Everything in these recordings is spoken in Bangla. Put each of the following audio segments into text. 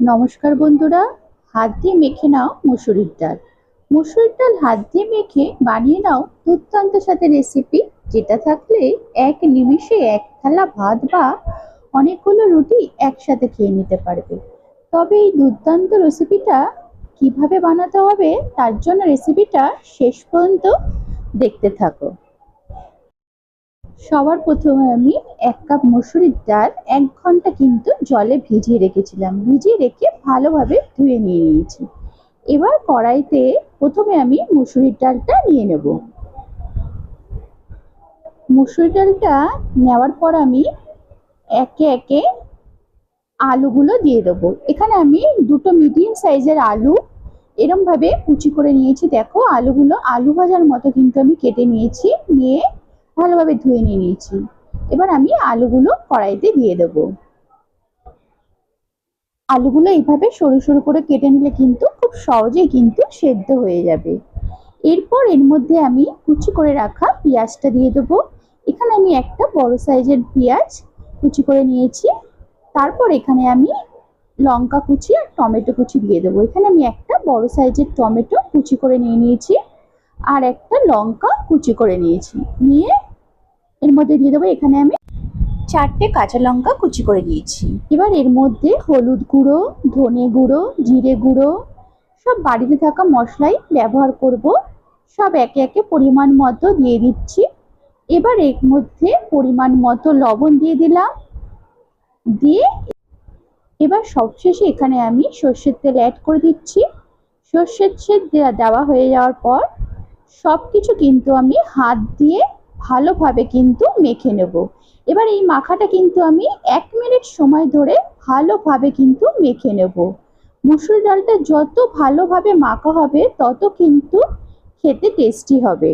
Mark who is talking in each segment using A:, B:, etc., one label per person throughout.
A: নমস্কার বন্ধুরা, হাত দিয়ে মেখে নাও মুসুরির ডাল। মুসুরির ডাল হাত দিয়ে মেখে বানিয়ে নাও দুর্দান্ত সাথে রেসিপি যেটা থাকলে এক নিমিষে এক থালা ভাত বা অনেকগুলো রুটি একসাথে খেয়ে নিতে পারবে। তবে এই দুর্দান্ত রেসিপিটা কীভাবে বানাতে হবে, তার জন্য রেসিপিটা শেষ পর্যন্ত দেখতে থাকো। সবার প্রথমে আমি এক কাপ মসুরির ডাল এক ঘণ্টা কিন্তু জলে ভিজিয়ে রেখেছিলাম। ভিজিয়ে রেখে ভালোভাবে ধুয়ে নিয়ে নিয়েছি। এবার কড়াইতে প্রথমে আমি মুসুরির ডালটা নিয়ে নেব। মুসুরির ডালটা নেওয়ার পর আমি একে একে আলুগুলো দিয়ে দেবো। এখানে আমি দুটো মিডিয়াম সাইজের আলু এরমভাবে কুচি করে নিয়েছি। দেখো, আলুগুলো আলু ভাজার মতো কিন্তু আমি কেটে নিয়েছি। নিয়ে ভালোভাবে ধুয়ে নিয়ে নিয়েছি। এবার আমি আলুগুলো কড়াইতে দিয়ে দেব। আলুগুলো এইভাবে সরু সরু করে কেটে নিলে কিন্তু খুব সহজেই কিন্তু সেদ্ধ হয়ে যাবে। এরপর এর মধ্যে আমি কুচি করে রাখা পেঁয়াজটা দিয়ে দেবো। এখানে আমি একটা বড় সাইজের পেঁয়াজ কুচি করে নিয়েছি। তারপর এখানে আমি লঙ্কা কুচি আর টমেটো কুচি দিয়ে দেবো। এখানে আমি একটা বড় সাইজের টমেটো কুচি করে নিয়ে নিয়েছি আর একটা লঙ্কা কুচি করে নিয়েছি। নিয়ে এর মধ্যে দিয়ে দেবো। এখানে আমি চারটে কাঁচা লঙ্কা কুচি করে দিয়েছি। এবার এর মধ্যে হলুদ গুঁড়ো ধনে গুঁড়ো জিরে গুঁড়ো সব বাড়িতে থাকা মশলাই ব্যবহার করব। সব একে একে পরিমাণ মতো দিয়ে দিচ্ছি। এবার এর মধ্যে পরিমাণ মতো লবণ দিয়ে দিলাম। দিয়ে এবার সবশেষে এখানে আমি সর্ষের তেল অ্যাড করে দিচ্ছি। সর্ষের তেল দেওয়া হয়ে যাওয়ার পর সব কিছু কিন্তু আমি হাত দিয়ে ভালোভাবে কিন্তু মেখে নেব। এবার এই মাখাটা কিন্তু আমি এক মিনিট সময় ধরে ভালোভাবে কিন্তু মেখে নেব। মুসুর ডালটা যত ভালোভাবে মাখা হবে, তত কিন্তু খেতে টেস্টি হবে।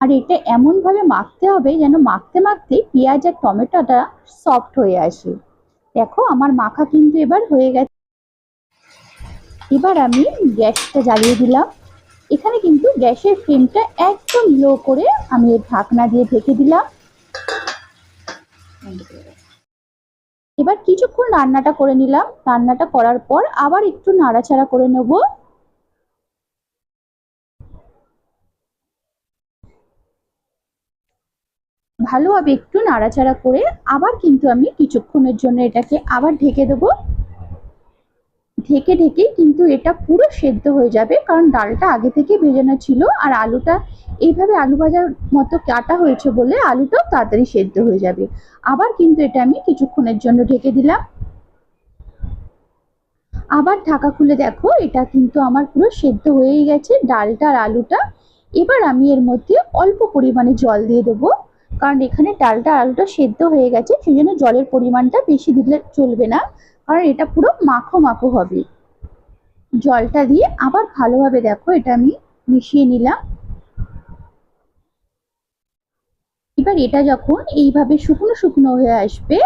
A: আর এটা এমনভাবে মাখতে হবে যেন মাখতে মাখতে পেঁয়াজ আর টমেটোটা সফট হয়ে আসে। দেখো আমার মাখা কিন্তু এবার হয়ে গেছে। এবার আমি গ্যাসটা জ্বালিয়ে দিলাম। এখানে কিন্তু গ্যাসের ফ্লেমটা একদম লো করে আমি ঢাকনা দিয়ে ঢেকে দিলাম। এবার কিছুক্ষণ রান্নাটা করে নিলাম। রান্নাটা করার পর আবার একটু নাড়াচাড়া করে নেব। ভালোভাবে একটু নাড়াচাড়া করে আবার কিন্তু আমি কিছুক্ষণের জন্য এটাকে আবার ঢেকে দেবো। ঢেকে ঢেকে কিন্তু এটা পুরো সেদ্ধ হয়ে যাবে। কারণ ডালটা আগে থেকে ভেজানো ছিল আর আলুটা এইভাবে আলু ভাজার মতো কাটা হয়েছে বলে আলুটাও তাড়াতাড়ি সেদ্ধ হয়ে যাবে। আবার কিন্তু এটা আমি কিছুক্ষণের জন্য ঢেকে দিলাম। আবার ঢাকা খুলে দেখো, এটা কিন্তু আমার পুরো সেদ্ধ হয়েই গেছে, ডালটা আর আলুটা। এবার আমি এর মধ্যে অল্প পরিমাণে জল দিয়ে দেবো। কারণ এখানে ডালটা আলুটা সেদ্ধ হয়ে গেছে সেই জন্য জলের পরিমাণটা বেশি দিলে চলবে না, কারণ এটা পুরো মাখো মাখো হবে। জলটা দিয়ে আবার ভালোভাবে দেখো, এটা আমি মিশিয়ে নিলাম। এবার এটা যখন এইভাবে শুকনো শুকনো হয়ে আসবে,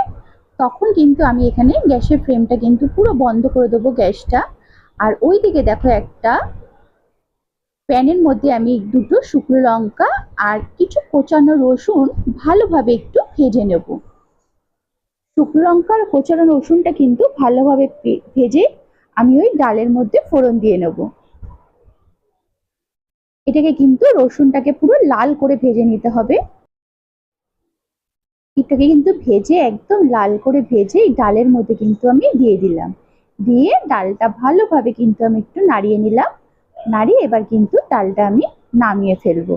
A: তখন কিন্তু আমি এখানে গ্যাসের ফ্লেমটা কিন্তু পুরো বন্ধ করে দেবো গ্যাসটা। আর ওই দিকে দেখো একটা প্যানের মধ্যে আমি দুটো শুকনো লঙ্কা আর কিছু কোচানো রসুন ভালোভাবে একটু ভেজে নেব। শুকনো লঙ্কা আর কোচানো রসুনটা কিন্তু ভালোভাবে ভেজে আমি ওই ডালের মধ্যে ফোড়ন দিয়ে নেব। এটাকে কিন্তু রসুনটাকে পুরো লাল করে ভেজে নিতে হবে। এটাকে কিন্তু ভেজে একদম লাল করে ভেজে এই ডালের মধ্যে কিন্তু আমি দিয়ে দিলাম। দিয়ে ডালটা ভালোভাবে কিন্তু আমি একটু নাড়িয়ে নিলাম। নাড়িয়ে এবার কিন্তু ডালটা আমি নামিয়ে ফেলব।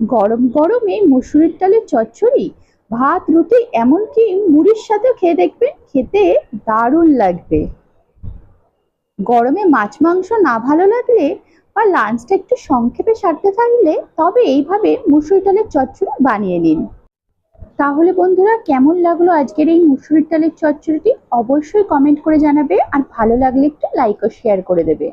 A: গরম গরমে মুসুরির ডালের চচ্চড়ি, ভাত, রুটি, এমনকি মুড়ির সাথেও খেয়ে দেখবেন, খেতে দারুণ লাগবে। গরমে মাছ, মাংস না ভালো লাগলে বা লাঞ্চটা একটু সংক্ষেপে সারতে থাকলে তবে এইভাবে মুসুরির ডালের চচ্চড়ি বানিয়ে নিন। তাহলে বন্ধুরা, কেমন লাগল আজকের এই মুসুরির ডালের চচ্চড়িটি? অবশ্যই কমেন্ট করে জানাবে আর ভালো লাগলে একটু লাইক ও শেয়ার করে দেবে।